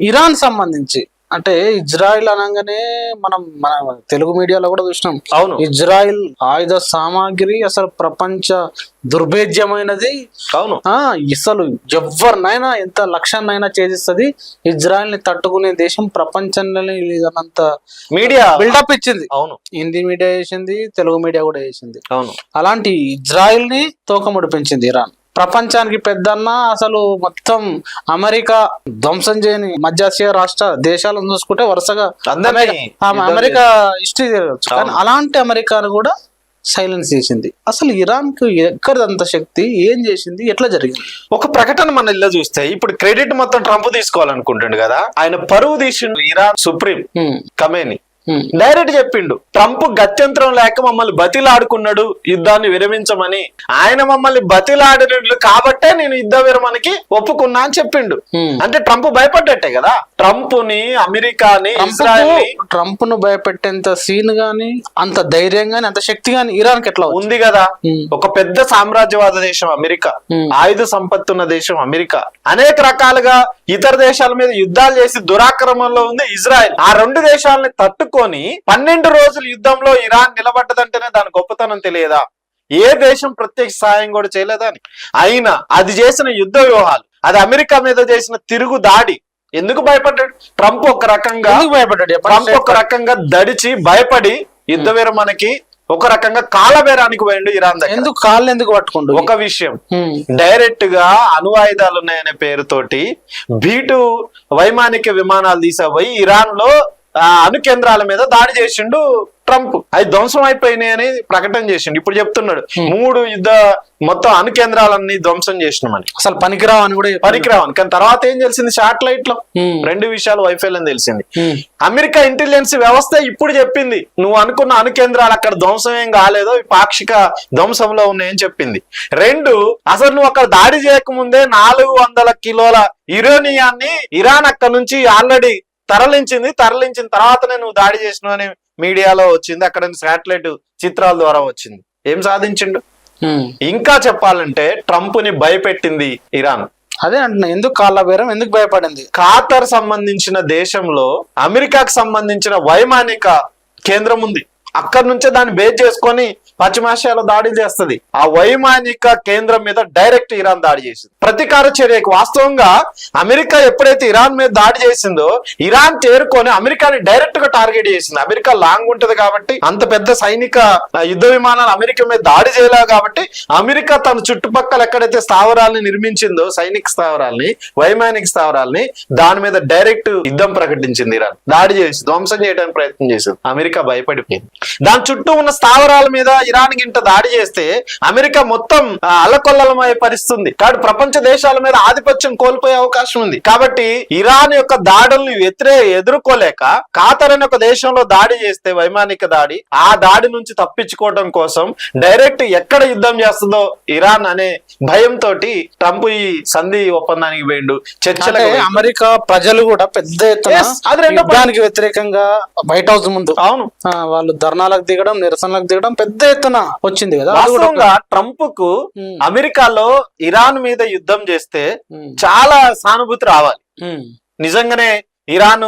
Iran సంబంధించి. అంటే Israel అనగానే మనం మన తెలుగు మీడియాలో కూడా చూసినాం. అవును. ఇజ్రాయిల్ ఆయుధ సామాగ్రి అసలు ప్రపంచ దుర్భేద్యమైనది. అవును. ఆ అసలు ఎవరినైనా ఎంత లక్ష్యాన్నైనా ఛేదిస్తుంది. ఇజ్రాయెల్ని తట్టుకునే దేశం ప్రపంచంలోనే లేదన్నంత మీడియా. బిల్డప్ ఇచ్చింది. అవును. హిందీ మీడియా చేసింది తెలుగు మీడియా కూడా చేసింది. అవును. అలాంటి ఇజ్రాయెల్ని తోకముడి పెంచింది ఇరాన్. ప్రపంచానికి పెద్దన్న అసలు మొత్తం అమెరికా ధ్వంసం చేయని మధ్యాసియా రాష్ట్ర దేశాలను చూసుకుంటే వరుసగా అమెరికా హిస్టరీ కానీ అవును. అలాంటి అమెరికాను కూడా సైలెన్స్ చేసింది. అసలు ఇరాన్కు ఎక్కడిదంత శక్తి ఏం చేసింది ఎట్లా జరిగింది? ఒక ప్రకటన మన ఇల్లు చూస్తే ఇప్పుడు క్రెడిట్ మొత్తం ట్రంప్ తీసుకోవాలనుకుంటుండు కదా ఆయన పరువు తీసిండు ఇరాన్ సుప్రీం కమేని. డైరెక్ట్ చెప్పిండు ట్రంప్ గత్యంతరం లేక మమ్మల్ని బతిలాడుకున్నాడు యుద్ధాన్ని విరమించమని ఆయన మమ్మల్ని బతిలాడినట్లు కాబట్టే నేను యుద్ధ విరమణకి ఒప్పుకున్నా అని చెప్పిండు హ్మ్. అంటే ట్రంప్ భయపడ్డట్టే కదా ట్రంప్ని అమెరికాని ఇజ్రాయెల్ ట్రంప్ను భయపెట్టేంత సీన్ గాని అంత ధైర్యం గాని అంత శక్తి గాని ఇరాన్కి ఎట్లా? ఉంది కదా హ్మ్. ఒక పెద్ద సామ్రాజ్యవాద దేశం అమెరికా Hmm. ఆయుధ సంపత్తి ఉన్న దేశం అమెరికా అనేక రకాలుగా ఇతర దేశాల మీద యుద్ధాలు చేసి దురాక్రమంలో ఉంది ఇజ్రాయెల్ ఆ రెండు దేశాలని తట్టుకొని పన్నెండు రోజులు యుద్ధంలో ఇరాన్ నిలబడ్డదంటేనే దాని గొప్పతనం తెలియదా? ఏ దేశం ప్రత్యక్ష సాయం కూడా చేయలేదా అని? అయినా అది చేసిన యుద్ధ వ్యూహాలు అది అమెరికా మీద చేసిన తిరుగు దాడి ఎందుకు భయపడ్డాడు? ట్రంప్ ఒక రకంగా ఎందుకు భయపడ్డాడు? ట్రంప్ ఒక రకంగా దడిచి భయపడి యుద్ధ విరమణకి ఒక రకంగా కాలబేరానికి పోయిండు ఇరాన్ దగ్గర. ఎందుకు కాళ్ళు ఎందుకు పట్టుకుండు? ఒక విషయం. హ్మ్, డైరెక్ట్గా అణువాయుధాలు ఉన్నాయనే పేరుతోటి బీటు వైమానిక విమానాలు తీసాపోయి ఇరాన్లో అణు కేంద్రాల మీద దాడి చేసిండు ట్రంప్. అవి ధ్వంసం అయిపోయినాయి అని ప్రకటన చేసిండు. ఇప్పుడు చెప్తున్నాడు. మూడు యుద్ధ మొత్తం అణు కేంద్రాలన్నీ ధ్వంసం చేసినామని అసలు పనికిరావు అని కూడా. పనికిరావని కానీ తర్వాత ఏం తెలిసింది? శాటిలైట్లో రెండు విషయాలు వైఫల్యం తెలిసింది. అమెరికా ఇంటెలిజెన్స్ వ్యవస్థ ఇప్పుడు చెప్పింది నువ్వు అనుకున్న అణు కేంద్రాలు అక్కడ ధ్వంసం ఏం కాలేదో ఈ పాక్షిక ధ్వంసంలో ఉన్నాయని చెప్పింది. రెండు అసలు నువ్వు అక్కడ దాడి చేయకముందే నాలుగు వందల కిలోల యురేనియాన్ని ఇరాన్ అక్కడ నుంచి ఆల్రెడీ తరలించింది తరలించిన తర్వాతనే నువ్వు దాడి చేసినావు అని మీడియాలో వచ్చింది అక్కడ శాటిలైట్ చిత్రాల ద్వారా వచ్చింది. ఏం సాధించిండు. ఇంకా చెప్పాలంటే ట్రంప్ని భయపెట్టింది ఇరాన్. అదే అంటున్నా ఎందుకు కాళ్ళ బేరం ఎందుకు భయపడింది? ఖాతర్ సంబంధించిన దేశంలో అమెరికాకు సంబంధించిన వైమానిక కేంద్రం ఉంది. అక్కడి నుంచే దాన్ని బేస్ చేసుకొని పశ్చిమాసియాలో దాడి చేస్తది. ఆ వైమానిక కేంద్రం మీద డైరెక్ట్ ఇరాన్ దాడి చేసింది. ప్రతీకార చర్యకు వాస్తవంగా అమెరికా ఎప్పుడైతే ఇరాన్ మీద దాడి చేసిందో ఇరాన్ చేరుకొని అమెరికాని డైరెక్ట్గా టార్గెట్ చేసింది. అమెరికా లాంగ్ ఉంటది కాబట్టి అంత పెద్ద సైనిక యుద్ధ విమానాలు అమెరికా మీద దాడి చేయలేదు కాబట్టి అమెరికా తన చుట్టుపక్కల ఎక్కడైతే స్థావరాలని నిర్మించిందో సైనిక స్థావరాలని వైమానిక స్థావరాలని దాని మీద డైరెక్ట్ యుద్ధం ప్రకటించింది ఇరాన్. దాడి చేసి ధ్వంసం చేయడానికి ప్రయత్నం చేసింది. అమెరికా భయపడిపోయింది. దాని చుట్టూ ఉన్న స్థావరాల మీద ఇరాన్ గింట దాడి చేస్తే అమెరికా మొత్తం ఆ, అల్లకొల్లలమై పరిస్తుంది. కాబట్టి ప్రపంచ దేశాల మీద ఆధిపత్యం కోల్పోయే అవకాశం ఉంది. కాబట్టి ఇరాన్ యొక్క దాడుల్ని వ్యతిరే ఎదుర్కోలేక ఖాతర్ అనే ఒక దేశంలో దాడి చేస్తే వైమానిక దాడి ఆ దాడి నుంచి తప్పించుకోవడం కోసం డైరెక్ట్ ఎక్కడ యుద్ధం చేస్తుందో ఇరాన్ అనే భయంతో ట్రంప్ ఈ సంధి ఒప్పందానికి పోయిండు. అంటే చర్చలకు. అమెరికా ప్రజలు కూడా పెద్ద ఎత్తున వ్యతిరేకంగా వైట్ హౌస్ ముందు అవును. వాళ్ళు ధర్నాలకు దిగడం నిరసనలకు దిగడం పెద్ద ఎత్తున వచ్చింది కదా. వాస్తవంగా ట్రంప్కు అమెరికాలో ఇరాన్ మీద యుద్ధం చేస్తే చాలా సానుభూతి రావాలి. నిజంగానే ఇరాన్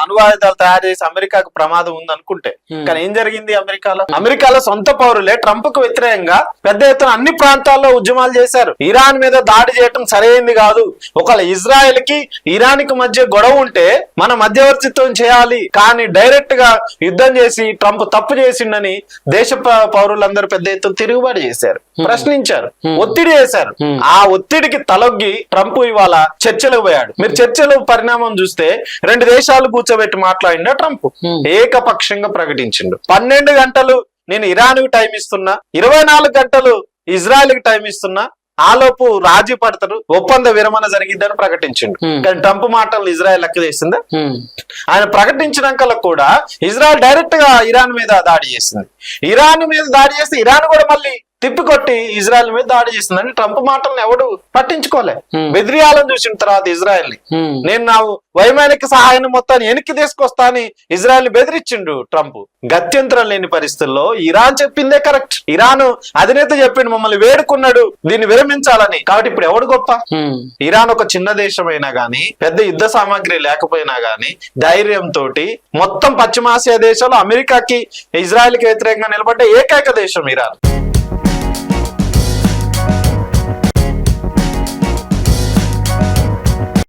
అణువాయుధాలు తయారు చేసి అమెరికాకు ప్రమాదం ఉంది అనుకుంటే. కానీ ఏం జరిగింది అమెరికాలో? అమెరికాలో సొంత పౌరులే ట్రంప్కు వ్యతిరేకంగా పెద్ద ఎత్తున అన్ని ప్రాంతాల్లో ఉద్యమాలు చేశారు. ఇరాన్ మీద దాడి చేయటం సరైంది కాదు. ఒకవేళ ఇజ్రాయెల్కి ఇరాన్కి మధ్య గొడవ ఉంటే మన మధ్యవర్తిత్వం చేయాలి. కానీ డైరెక్ట్గా యుద్ధం చేసి ట్రంప్ తప్పు చేసిండని దేశ పౌరులందరూ పెద్ద ఎత్తున తిరుగుబాటు చేశారు. ప్రశ్నించారు. ఒత్తిడి చేశారు. ఆ ఒత్తిడికి తలొగ్గి ట్రంప్ ఇవాళ చర్చలకు పోయాడు. మీరు చర్చల పరిణామం చూస్తే రెండు దేశాలు కూర్చోబెట్టి మాట్లాడిండా ట్రంప్. ఏకపక్షంగా ప్రకటించిండు. పన్నెండు గంటలు నేను ఇరాన్కు టైం ఇస్తున్నా ఇరవై నాలుగు గంటలు ఇజ్రాయెల్కి టైం ఇస్తున్నా ఆలోపు రాజీ పడతారు ఒప్పంద విరమణ జరిగిద్దని ప్రకటించిండు. కానీ ట్రంప్ మాటలు ఇజ్రాయెల్ లెక్క చేసిందా? ఆయన ప్రకటించినాక కూడా ఇజ్రాయెల్ డైరెక్ట్గా ఇరాన్ మీద దాడి చేసింది. ఇరాన్ మీద దాడి చేస్తే ఇరాన్ కూడా మళ్ళీ తిప్పికొట్టి ఇజ్రాయెల్ మీద దాడి చేసింది అంటే ట్రంప్ మాటలను ఎవడు పట్టించుకోలే. బెదిరియాలని చూసిన తర్వాత ఇజ్రాయెల్ని నేను నా వైమానిక సహాయాన్ని మొత్తాన్ని వెనక్కి తీసుకొస్తా అని ఇజ్రాయెల్ బెదిరించిండు ట్రంప్. గత్యంతరం లేని పరిస్థితుల్లో ఇరాన్ చెప్పిందే కరెక్ట్. ఇరాన్ అధినేత చెప్పిండు మమ్మల్ని వేడుకున్నాడు దీన్ని విరమించాలని. కాబట్టి ఇప్పుడు ఎవడు గొప్ప? ఇరాన్ ఒక చిన్న దేశమైనా గానీ పెద్ద యుద్ధ సామాగ్రి లేకపోయినా గానీ ధైర్యంతో మొత్తం పశ్చిమాసియా దేశాలు అమెరికాకి ఇజ్రాయెల్కి వ్యతిరేకంగా నిలబడ్డ ఏకైక దేశం ఇరాన్.